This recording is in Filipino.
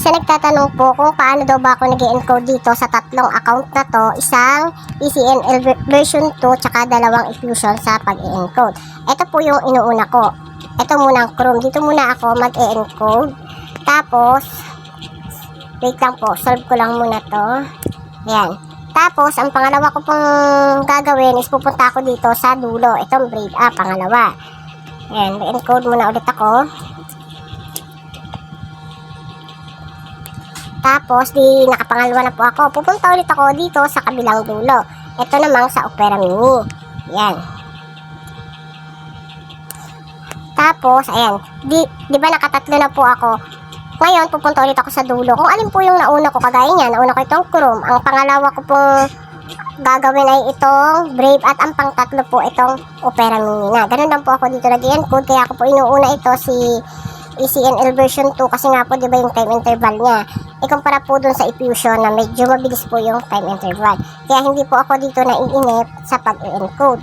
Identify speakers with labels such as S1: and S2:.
S1: Sa nagtatanong po kung paano daw ba ako nag encode dito sa tatlong account na to, isang ECNL ver- version 2 tsaka dalawang Fusion sa pag-encode. Ito po yung inuuna ko. Ito muna ang Chrome. Dito muna ako mag-encode. Tapos, wait lang po, solve ko lang muna to. Ayan. Tapos, ang pangalawa ko pong gagawin is pupunta ako dito sa dulo. Itong braid up, pangalawa. Ayan, mag-encode muna ulit ako. Tapos, di nakapangalawa na po ako. Pupunta ulit ako dito sa kabilang dulo. Ito namang sa Opera Mini. Yan. Tapos, ayan. Di, di ba nakatatlo na po ako? Ngayon, pupunta ulit ako sa dulo. Kung alin po yung nauna ko, kagaya niya, nauna ko itong Chrome. Ang pangalawa ko pong gagawin ay itong Brave at ang pangtatlo po itong Opera Mini na. Ganun lang po ako dito nag-encode. Kaya ako po inuuna ito si ECNL version 2 kasi nga po 'di ba yung time interval niya. Ikumpara po dun sa Fusion na medyo mabilis po yung time interval. Kaya hindi po ako dito naiinip sa pag-encode.